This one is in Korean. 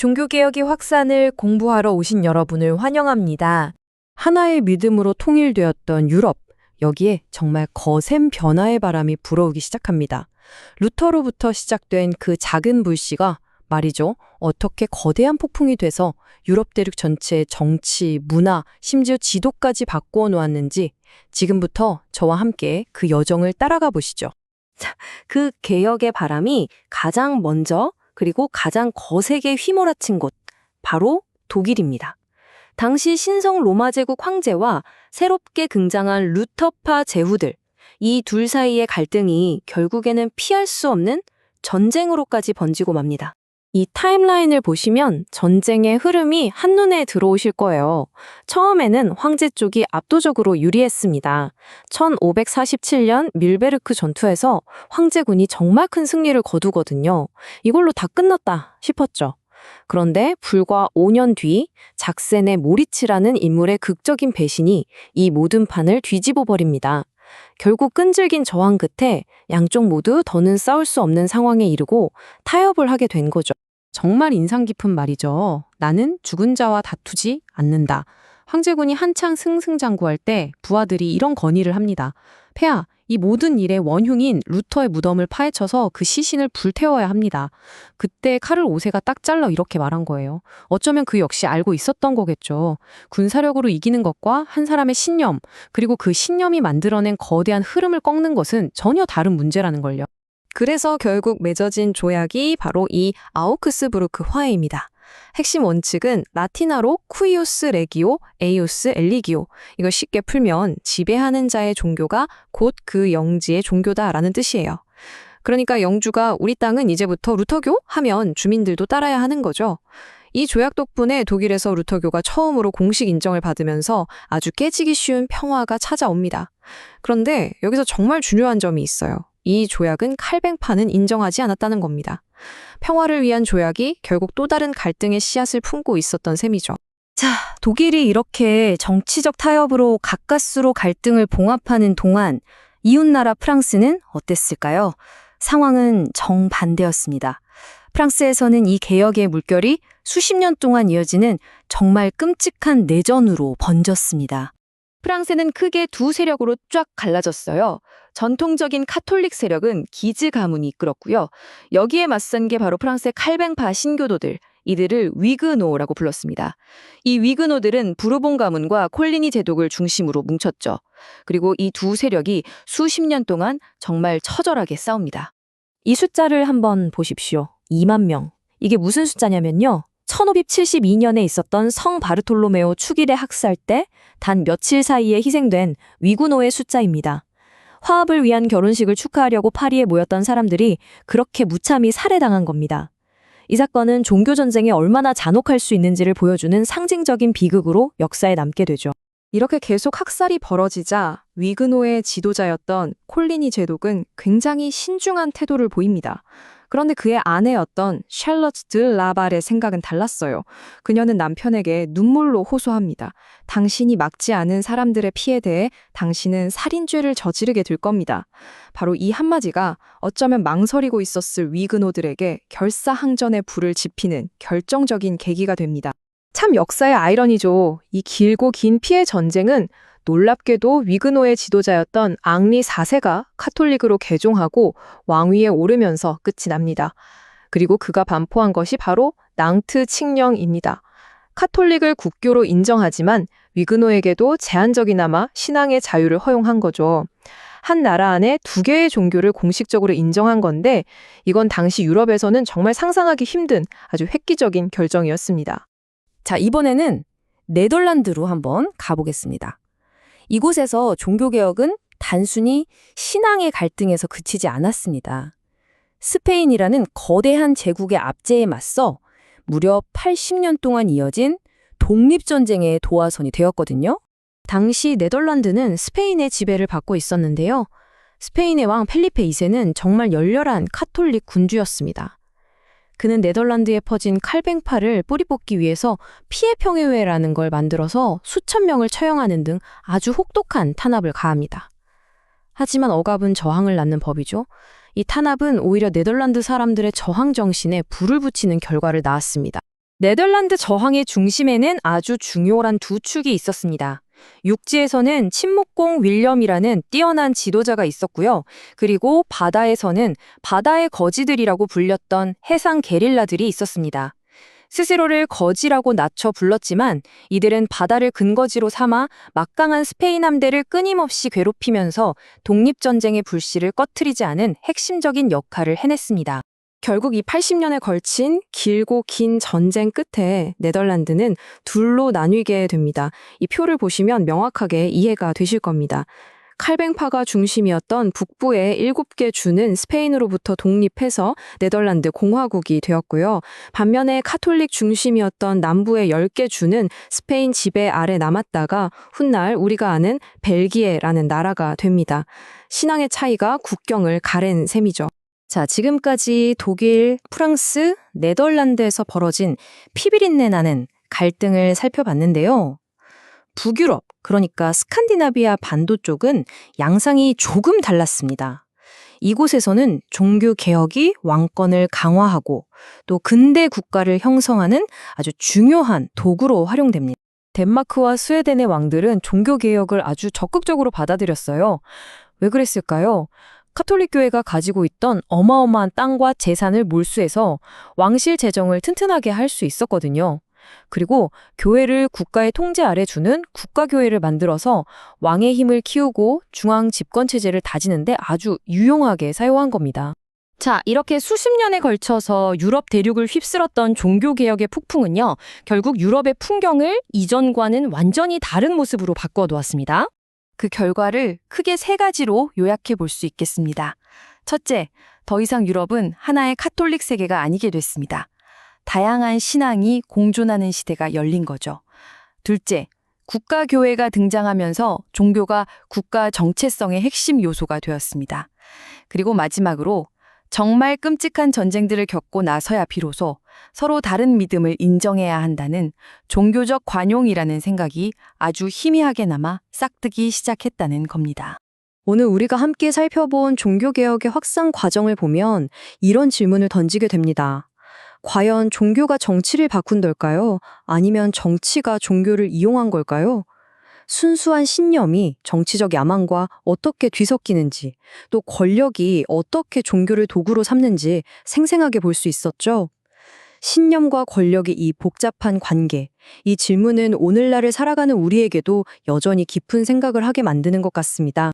종교개혁의 확산을 공부하러 오신 여러분을 환영합니다. 하나의 믿음으로 통일되었던 유럽, 여기에 정말 거센 변화의 바람이 불어오기 시작합니다. 루터로부터 시작된 그 작은 불씨가 말이죠. 어떻게 거대한 폭풍이 돼서 유럽 대륙 전체의 정치, 문화, 심지어 지도까지 바꾸어 놓았는지 지금부터 저와 함께 그 여정을 따라가 보시죠. 자, 그 개혁의 바람이 가장 먼저 그리고 가장 거세게 휘몰아친 곳, 바로 독일입니다. 당시 신성 로마 제국 황제와 새롭게 등장한 루터파 제후들, 이 둘 사이의 갈등이 결국에는 피할 수 없는 전쟁으로까지 번지고 맙니다. 이 타임라인을 보시면 전쟁의 흐름이 한눈에 들어오실 거예요. 처음에는 황제 쪽이 압도적으로 유리했습니다. 1547년 밀베르크 전투에서 황제군이 정말 큰 승리를 거두거든요. 이걸로 다 끝났다 싶었죠. 그런데 불과 5년 뒤 작센의 모리치라는 인물의 극적인 배신이 이 모든 판을 뒤집어 버립니다. 결국 끈질긴 저항 끝에 양쪽 모두 더는 싸울 수 없는 상황에 이르고 타협을 하게 된 거죠. 정말 인상 깊은 말이죠. 나는 죽은 자와 다투지 않는다. 황제군이 한창 승승장구할 때 부하들이 이런 건의를 합니다. 폐하, 이 모든 일의 원흉인 루터의 무덤을 파헤쳐서 그 시신을 불태워야 합니다. 그때 카를 5세가 딱 잘라 이렇게 말한 거예요. 어쩌면 그 역시 알고 있었던 거겠죠. 군사력으로 이기는 것과 한 사람의 신념, 그리고 그 신념이 만들어낸 거대한 흐름을 꺾는 것은 전혀 다른 문제라는 걸요. 그래서 결국 맺어진 조약이 바로 이 아우크스부르크 화해입니다. 핵심 원칙은 라틴어로 쿠이오스 레기오, 에이오스 엘리기오. 이걸 쉽게 풀면 지배하는 자의 종교가 곧 그 영지의 종교다라는 뜻이에요. 그러니까 영주가 우리 땅은 이제부터 루터교 하면 주민들도 따라야 하는 거죠. 이 조약 덕분에 독일에서 루터교가 처음으로 공식 인정을 받으면서 아주 깨지기 쉬운 평화가 찾아옵니다. 그런데 여기서 정말 중요한 점이 있어요. 이 조약은 칼뱅파는 인정하지 않았다는 겁니다. 평화를 위한 조약이 결국 또 다른 갈등의 씨앗을 품고 있었던 셈이죠. 자, 독일이 이렇게 정치적 타협으로 가까스로 갈등을 봉합하는 동안 이웃나라 프랑스는 어땠을까요? 상황은 정반대였습니다. 프랑스에서는 이 개혁의 물결이 수십 년 동안 이어지는 정말 끔찍한 내전으로 번졌습니다. 프랑스는 크게 두 세력으로 쫙 갈라졌어요. 전통적인 카톨릭 세력은 기즈 가문이 이끌었고요. 여기에 맞선 게 바로 프랑스의 칼뱅파 신교도들, 이들을 위그노라고 불렀습니다. 이 위그노들은 부르봉 가문과 콜리니 제독을 중심으로 뭉쳤죠. 그리고 이 두 세력이 수십 년 동안 정말 처절하게 싸웁니다. 이 숫자를 한번 보십시오. 2만 명. 이게 무슨 숫자냐면요. 1572년에 있었던 성 바르톨로메오 축일의 학살 때 단 며칠 사이에 희생된 위구노의 숫자입니다. 화합을 위한 결혼식을 축하하려고 파리에 모였던 사람들이 그렇게 무참히 살해당한 겁니다. 이 사건은 종교전쟁에 얼마나 잔혹할 수 있는지를 보여주는 상징적인 비극으로 역사에 남게 되죠. 이렇게 계속 학살이 벌어지자 위그노의 지도자였던 콜리니 제독은 굉장히 신중한 태도를 보입니다. 그런데 그의 아내였던 샬럿 드 라발의 생각은 달랐어요. 그녀는 남편에게 눈물로 호소합니다. 당신이 막지 않은 사람들의 피에 대해 당신은 살인죄를 저지르게 될 겁니다. 바로 이 한마디가 어쩌면 망설이고 있었을 위그노들에게 결사항전의 불을 지피는 결정적인 계기가 됩니다. 참 역사의 아이러니죠. 이 길고 긴 피해 전쟁은 놀랍게도 위그노의 지도자였던 앙리 4세가 카톨릭으로 개종하고 왕위에 오르면서 끝이 납니다. 그리고 그가 반포한 것이 바로 낭트 칙령입니다. 카톨릭을 국교로 인정하지만 위그노에게도 제한적이나마 신앙의 자유를 허용한 거죠. 한 나라 안에 두 개의 종교를 공식적으로 인정한 건데 이건 당시 유럽에서는 정말 상상하기 힘든 아주 획기적인 결정이었습니다. 자, 이번에는 네덜란드로 한번 가보겠습니다. 이곳에서 종교개혁은 단순히 신앙의 갈등에서 그치지 않았습니다. 스페인이라는 거대한 제국의 압제에 맞서 무려 80년 동안 이어진 독립전쟁의 도화선이 되었거든요. 당시 네덜란드는 스페인의 지배를 받고 있었는데요. 스페인의 왕 펠리페 2세는 정말 열렬한 카톨릭 군주였습니다. 그는 네덜란드에 퍼진 칼뱅파를 뿌리 뽑기 위해서 피해 평화회라는 걸 만들어서 수천 명을 처형하는 등 아주 혹독한 탄압을 가합니다. 하지만 억압은 저항을 낳는 법이죠. 이 탄압은 오히려 네덜란드 사람들의 저항 정신에 불을 붙이는 결과를 낳았습니다. 네덜란드 저항의 중심에는 아주 중요한 두 축이 있었습니다. 육지에서는 침묵공 윌럼이라는 뛰어난 지도자가 있었고요. 그리고 바다에서는 바다의 거지들이라고 불렸던 해상 게릴라들이 있었습니다. 스스로를 거지라고 낮춰 불렀지만 이들은 바다를 근거지로 삼아 막강한 스페인 함대를 끊임없이 괴롭히면서 독립전쟁의 불씨를 꺼트리지 않은 핵심적인 역할을 해냈습니다. 결국 이 80년에 걸친 길고 긴 전쟁 끝에 네덜란드는 둘로 나뉘게 됩니다. 이 표를 보시면 명확하게 이해가 되실 겁니다. 칼뱅파가 중심이었던 북부의 7개 주는 스페인으로부터 독립해서 네덜란드 공화국이 되었고요. 반면에 카톨릭 중심이었던 남부의 10개 주는 스페인 지배 아래 남았다가 훗날 우리가 아는 벨기에라는 나라가 됩니다. 신앙의 차이가 국경을 가른 셈이죠. 자, 지금까지 독일, 프랑스, 네덜란드에서 벌어진 피비린내 나는 갈등을 살펴봤는데요. 북유럽, 그러니까 스칸디나비아 반도 쪽은 양상이 조금 달랐습니다. 이곳에서는 종교 개혁이 왕권을 강화하고 또 근대 국가를 형성하는 아주 중요한 도구로 활용됩니다. 덴마크와 스웨덴의 왕들은 종교 개혁을 아주 적극적으로 받아들였어요. 왜 그랬을까요? 카톨릭 교회가 가지고 있던 어마어마한 땅과 재산을 몰수해서 왕실 재정을 튼튼하게 할 수 있었거든요. 그리고 교회를 국가의 통제 아래 두는 국가교회를 만들어서 왕의 힘을 키우고 중앙 집권 체제를 다지는데 아주 유용하게 사용한 겁니다. 자, 이렇게 수십 년에 걸쳐서 유럽 대륙을 휩쓸었던 종교개혁의 폭풍은요, 결국 유럽의 풍경을 이전과는 완전히 다른 모습으로 바꿔놓았습니다. 그 결과를 크게 세 가지로 요약해 볼 수 있겠습니다. 첫째, 더 이상 유럽은 하나의 카톨릭 세계가 아니게 됐습니다. 다양한 신앙이 공존하는 시대가 열린 거죠. 둘째, 국가교회가 등장하면서 종교가 국가 정체성의 핵심 요소가 되었습니다. 그리고 마지막으로 정말 끔찍한 전쟁들을 겪고 나서야 비로소 서로 다른 믿음을 인정해야 한다는 종교적 관용이라는 생각이 아주 희미하게 남아 싹트기 시작했다는 겁니다. 오늘 우리가 함께 살펴본 종교개혁의 확산 과정을 보면 이런 질문을 던지게 됩니다. 과연 종교가 정치를 바꾼 걸까요? 아니면 정치가 종교를 이용한 걸까요? 순수한 신념이 정치적 야망과 어떻게 뒤섞이는지, 또 권력이 어떻게 종교를 도구로 삼는지 생생하게 볼 수 있었죠. 신념과 권력의 이 복잡한 관계, 이 질문은 오늘날을 살아가는 우리에게도 여전히 깊은 생각을 하게 만드는 것 같습니다.